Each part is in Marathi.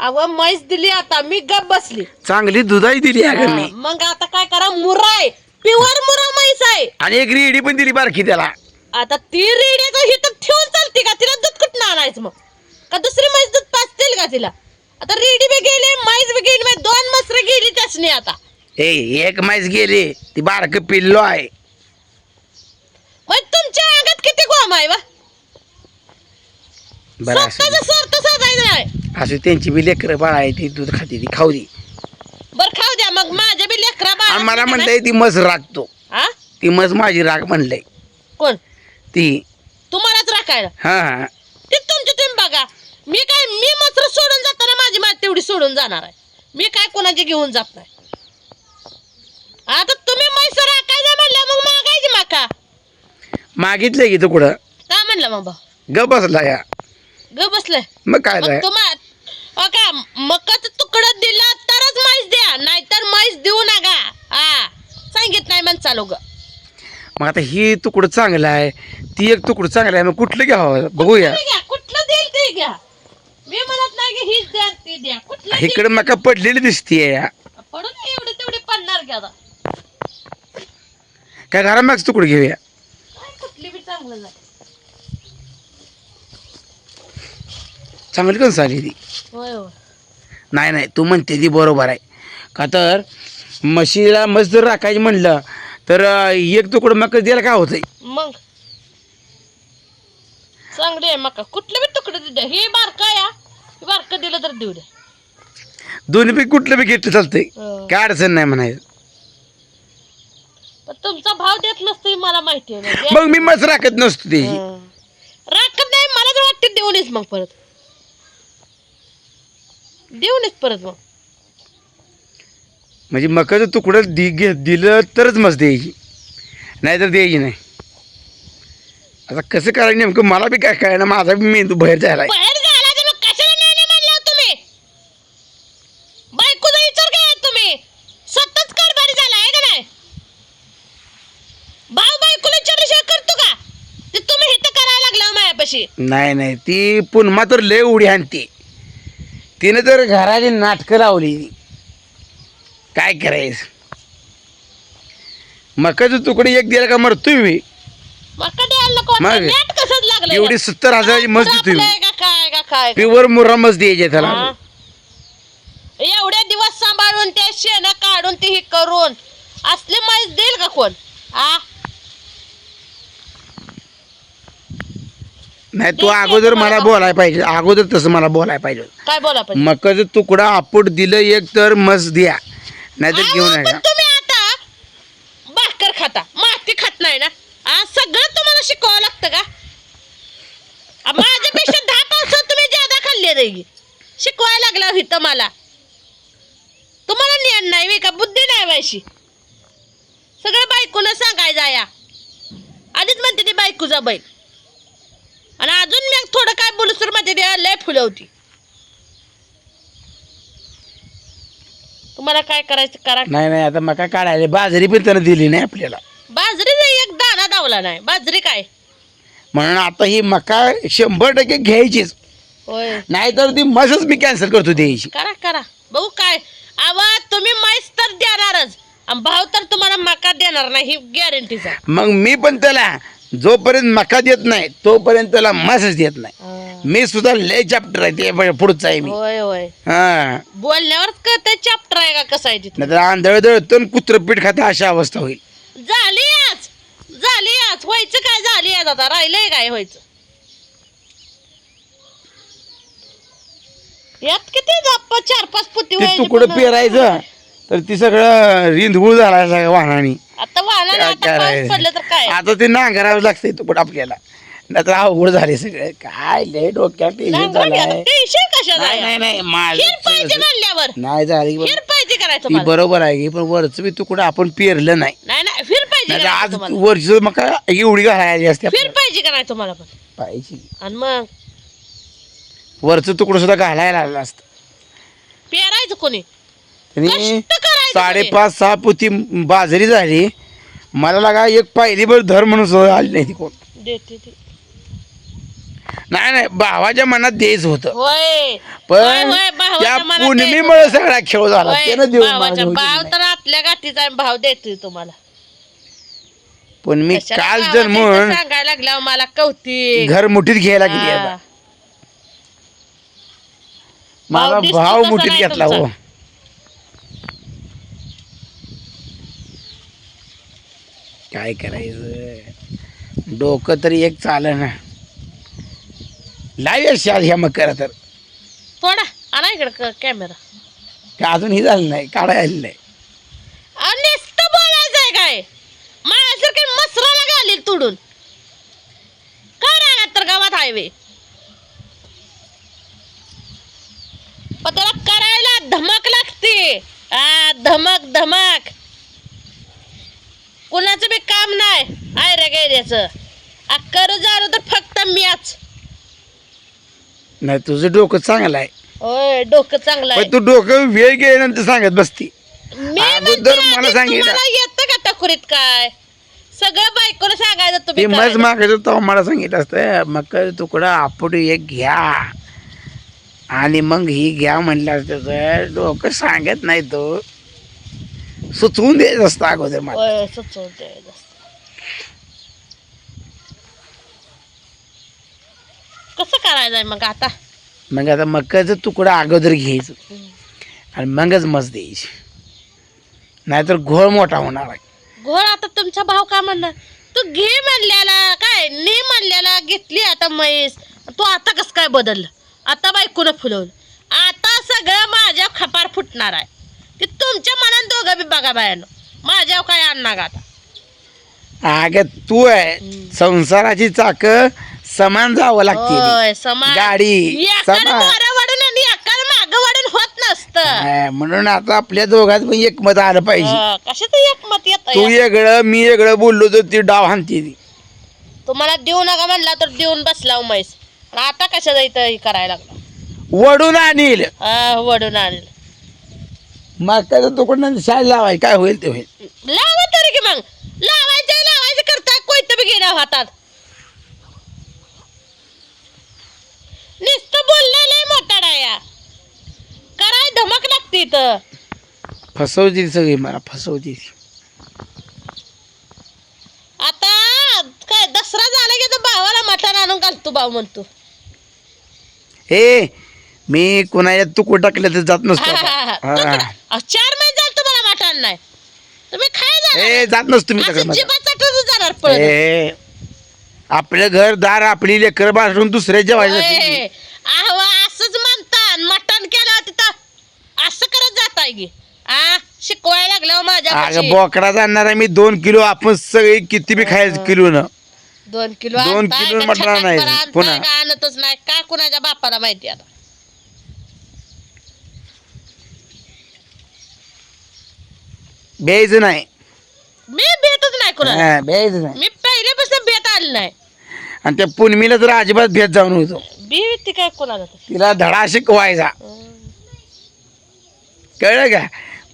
अव म्हैस दिली आता मी गप बसली. चांगली दुधाई दिली अगं मग आता काय करा मुरा आहे. प्युअर मुरा म्हैस आहे. आणि एक रेडी पण दिली बारकी त्याला. आता ती रेडी तर हिथं ठेवून चालते का? तिला दूध कुठं आणायचं मग? का दुसरी म्हैस दूध पाचतील का तिला? आता रेडी बी गेली म्हैस बी गेली म्हणजे दोन मसरे गेली त्यासनी आता. ए एक माईस गेली ती बारक पिल्लो आहे. मग तुमच्या अंगात किती गोम आहे वा? बरं असं स्वतःचा स्वार्थ साधायचा नाही असं त्यांची बी लेकरं बाळ आहे ती दूध खाते ती खाऊ दे. बर खाऊ द्या. मग माझ्या बी लेकरा मला बाळा म्हणताय ती मस राखतो. हा ती मस माझी राग म्हणलंय. कोण? ती. तुम्हालाच राखायला? हा हा. ते तुमचे तुम्ही बघा. मी काय मी मात्र सोडून जाताना माझी मात तेवढी सोडून जाणार आहे. मी काय कोणाची घेऊन जात नाही. आता तुम्ही म्हैस राखायला म्हणल्या मग मागायची माका. मागितलंय की तू कुठं? काय म्हणलं मग भाऊ? ग बसला या. ग बसलंय मग काय मग झालं? तुम्हा का मकाचं तुकडं दिला तरच म्हैस द्या नाहीतर म्हैस देऊ नका. हा सांगित नाही म्हण चालू ग. मग आता ही तुकडं चांगलं आहे ती एक तुकडं चांगलं आहे मग कुठलं घ्यावं बघूया. तुम्ही घ्या कुठलं देईल ते घ्या. मी म्हणत नाही की हीच द्या ती द्या. कुठलं देईल इकडे मका पडलेली दिसतीये. पडू नये एवढे तेवढे पडणार घ्या आता. काय घरामागच तुकडं घेऊया. काय कुठली बी चांगलं झालं चांगली कसं आली ती? होय होय. नाही नाही तू म्हणते ती बरोबर आहे. का तर म्हशीला मस्त जर राखायची म्हणलं तर अं, एक तुकडं मका द्यायला काय होतंय? मग? चांगले आहे मका. कुठलं बी तुकडं द्या. हे बारका या हे. बारकं दिलं तर देऊ द्या. दोन्ही पैकी कुठलं बी घेतलं चालतंय. हं. काय अडचण नाही म्हणायचं. पण तुमचा भाव देत नसतो हे मला माहिती आहे. मग मी मस्त राखत नसतो ते. राखत नाही मला तर वाटते देऊनच मग परत. देऊनच परत मग. म्हणजे मकाचं तुकडं दि घे दिलं तरच मस्त द्यायची. नाहीतर द्यायची नाही. आता कसं करायचं नेमकं? मला बी काय काय ना माझा बी मेंदू बाहेर जायला आहे. बाहेर जायला तर मग कशाला नाही म्हणला हो तुम्ही? बायकोचा विचार काय तुम्ही? स्वतःच कारभारी झाला आहे का नाही? भाऊ बायकोला विचारल्याशिवाय करतो का? ते तुम्ही हिथं करायला लागला हो नाही नाही ती पुन्हा तर लय उडी आणते. तिने तर घराची नाटकं लावली. काय करायचं? मकाचं तुकडे एक दिला का मरतोय मी मग एवढी सत्तर हजाराची मस्त देतोय मी का काय का काय? प्युअर मुर्रा मस्त द्यायची त्याला. हा? एवढे दिवस सांभाळून ते शेण काढून ते हे करून असले माहीत देईल का कोण? आ? नाही तू अगोदर मला बोलायला पाहिजे. अगोदर तसं मला बोलायला पाहिजे. काय बोला पण मकाचं तुकडा आपट दिलं एक तर मस्त द्या. नाहीतर घेऊ अहो, नका. पण तुम्ही आता भाकर खाता माती खात नाही ना? आ, सगळं तुम्हाला शिकवावं लागतं का? आ, माझ्यापेक्षा दहा पावसात तुम्ही ज्यादा खाल्ले रे. शिकवायला लागला इथं मला. तुम्हाला ज्ञान नाही वे का? बुद्धी नाही व्हायची सगळं बायकोनं सांगायचं या आधीच म्हणते ती बायकोचा बैल. आणि अजून मी थोडं काय बोलू तर माझ्या देवा लय फुलवती तुम्हाला काय करायचं करा. नाही नाही आता मका काढायला बाजरी पण त्यानं दिली नाही आपल्याला. बाजरीचा एक दाना दावला नाही. बाजरी काय? म्हणून आता ही मका शंभर टक्के घ्यायचीच. होय. नाहीतर ती मसच मी कॅन्सल करतो द्यायची. करा करा. बघू काय. आवाज तुम्ही माहीत तर देणारच. आणि भाव तर तुम्हाला मका देणार नाही ही गॅरंटीचा मग मी पण त्याला जोपर्यंत मका देत नाही तोपर्यंत त्याला मसच देत नाही. मी सुद्धा लय चॅप्टर आहे ते पुढचं आहे मी. होय होय. हा. बोलण्यावर कळतं चॅप्टर आहे का? कसं आहे तिथं? नाहीतर आंधळ दळतो कुत्र पीठ खाता अशा अवस्था होईल. झाली आज. झाली आज. व्हायचं काय झाली आज आता? राहिलंय काय व्हायचं? यात किती गप्पा चार पाच पुती ते व्हायची तुकडं पण- पेरायचं. तर ती सगळं रिंधगुळ झाला सगळं वाहनाने. आता वाहना काय आता पाऊस पडलं तर काय? आता ते नांगरावं लागतंय तुकडं आपल्याला. नाहीतर अवघड झाले सगळे. काय लय डोक्यात टेन्शन कशाला नाही आहे? नाही नाही. हिर पाहिजे माझं म्हणल्यावर. नाही झाली पाहिजे करायचं ती मला. बरोबर आहे की पण वरचं बी तुकडं आपण पेरलं नाही. नाही नाही. फिर पाहिजे नाही करायचं आज तुम्हाला वरच मका एवढी घालायची असते फिर आपल्याला. पाहिजे करायचं तुम्हाला पण. पाहिजे. आणि मग? वरचं तुकडं सुद्धा घालायला आलं असतं. पेरायचं कोणी? कष्ट करायचं? साडेपाच सहा पोती बाजरी झाली. मला लागा एक पायली भर धर म्हणून सुद्धा आली नाही ती कोण. देते ते. नाही नाही भावाच्या मनात द्यायचं होतं. होय. होय, पण होय, भावाच्या त्या मनात पौर्णिमेमुळे सगळा खेळ झाला. होय, त्यानं देऊन भावाच्या मला भाव दिलं तर आतल्या गाठीचा आहे, भाव देतोय तुम्हाला. पण मी कशाला काल जर म्हणून सांगायला लागल्यावर मला कौतिक. घर मुठीत घ्यायला गेली हा. भाव मला दिसतो भाव तसा मुठीत नाही घेतला तुमचा. काय करायचं? डोकं तरी एक चाल ना. लाईव्ह शाद ह्या मग करा तर. थोडा आणा इकडे कॅमेरा ते अजूनही झालं नाही काढायला आलेलं नाही. नुसतं बोलायचंय काय? माझ्यासारखे मसराला घालील तुडून. काय राहणार तर गावात हायवे पण त्याला करायला धमक लागते. आ धमक धमक. कुणाचं बी काम नाही. आय रे गैऱ्याचं. अक्कर जाणं तर फक्त मीच नाही तुझं डोकं चांगलं आहे. होय डोकं चांगलं आहे. पण तू डोकं वेळ गेल्यानंतर सांगत बसती. मी अगोदर म्हणते मला आधी सांगितलं. तुम्हाला येतं का टकुरीत काय? सगळं बायकोला सांगायचं ते तुम्ही मज. मागायचं तेव्हा मला सांगितलं असतं मग तुकडा आपण एक घ्या. आणि मग ही घ्या म्हणलं त्याचं डोकं सांगत नाही तो. सुचवून द्यायचं असतं अगोदर मला होय, सुचवते जास्त. कसं करायचंय मग आता मग आता मकाचा तुकडा अगोदर घ्यायचं आणि मगच मस द्यायची नाहीतर घोळ मोठा होणार आहे घोळ आता तुमचा भाव का म्हणणार तू घे म्हणल्याला काय ने म्हणल्याला घेतली आता म्हैस तू आता कस काय बदललं आता बायकोनं फुलवलं आता सगळं माझ्या खपार फुटणार आहे ते तुमच्या मनात दोघं बी बघा बायानं. माझ्यावर काय आणणार का आता. अगं तू आहे संसाराची चाक समान जावं लागते होय गाडी वाढून आणि मागं वाढून होत नसतं. हा, म्हणून आता आपल्या दोघात पण एक मत आलं पाहिजे. हा, कशाचं एक मत येत तू वेगळं मी वेगळं बोललो तर ती डाव हाणते ती. तुम्हाला देऊ नका म्हणला तर देऊन बसला आणि आता कशाचं इथं हे करायला लागला? वडून आणील. हा, वडून आणलं. मग काय तुकडनं शाळ लावाय काय होईल ते होईल. लावा तरी की मग. लावायचं लावायचं करता कोयतं बी घेण्या हातात. नुसतं बोललं लय मोठा डाया कराय धमक लागते इथं. फसवती सगळी मला फसवती आता काय दसरा झाला की तर भावाला मटण आणून घालतो भाऊ म्हणतो. हे मी कुणाच्या तुकड टाकलं तर जात नसतो. हा, हा, हा. आता. हा. अहो, चार महिने झाले तुम्हाला मटण नाही. तुम्ही खाय जाणार ए जात नसतो मी असं सगळं जिभा चाटून जाणार पळत ए आपलं घर दार आपली लेकर बांधून दुसऱ्या जेवायचं ओय, अहो असंच म्हणतात. मटण केलं तिथं असं करत जात आहे की. आ शिकवायला माझ्या अगं बोकडा जाणार मी दोन किलो. आपण सगळे किती बी खायचं किलो न दोन किलो दोन आणताय किलो का मटण छटाक आणायचं, बरं आणताय पुन्हा. का आणतच नाही. काय कुणाच्या बापाला माहिती आता? बेज नाही. मी भेटच नाही कोणाला. बेज नाही. मी पहिल्यापासून भेट आली नाही. आणि त्या पुनमीला तर अजिबात भेट जाऊन होतो बी काय कोणाला तिला धडा शिकवायचा. कळलं का?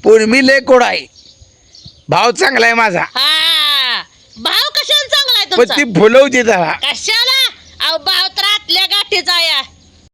पुनमी लय कोडाय आहे. भाव चांगला आहे माझा. हा भाव कशाला चांगला आहे पण ती फुलवते त्याला कशाला? अहो भाव तर आतल्या गाठीचा या